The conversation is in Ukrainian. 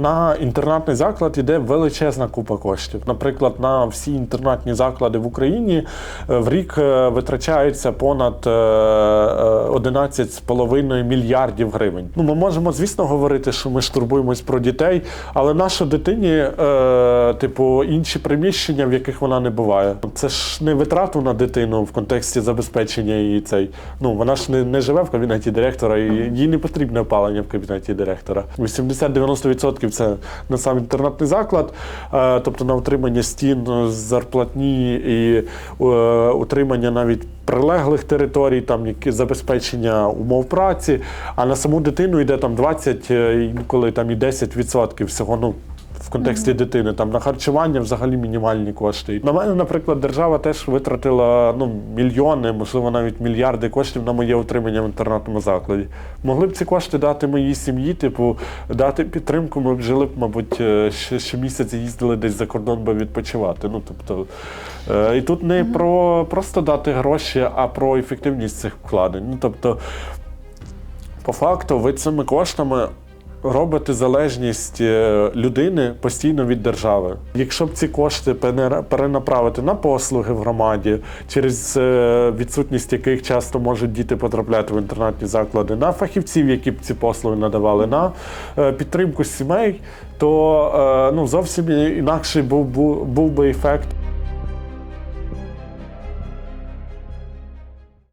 На інтернатний заклад іде величезна купа коштів. Наприклад, на всі інтернатні заклади в Україні е, в рік е, витрачається понад е, е, 11,5 мільярдів гривень. Ну, ми можемо, звісно, говорити, що ми ж турбуємось про дітей, але наша дитині, типу, інші приміщення, в яких вона не буває. Це ж не витрату на дитину в контексті забезпечення її цей. Ну вона ж не, не живе в кабінеті директора, і їй не потрібне опалення в кабінеті директора. 80-90% це на сам інтернатний заклад, е, тобто на утримання стін, е, зарплатні і е, утримання навіть прилеглих територій, там які забезпечення умов праці. А на саму дитину йде там 20, е, інколи там і 10% всього. Ну в контексті дитини там на харчування взагалі мінімальні кошти. На мене, наприклад, держава теж витратила ну мільйони, можливо, навіть мільярди коштів на моє утримання в інтернатному закладі. Могли б ці кошти дати моїй сім'ї, типу, дати підтримку. Ми б жили б, мабуть, е, ще щомісяця їздили десь за кордон би відпочивати. Ну тобто, е, і тут не про просто дати гроші, а про ефективність цих вкладень. Ну тобто, по факту, ви цими коштами робите залежність е, людини постійно від держави. Якщо б ці кошти пере- перенаправити на послуги в громаді, через е, відсутність яких часто можуть діти потрапляти в інтернатні заклади, на фахівців, які б ці послуги надавали, на е, підтримку сімей, то ну, зовсім інакший був, був би ефект.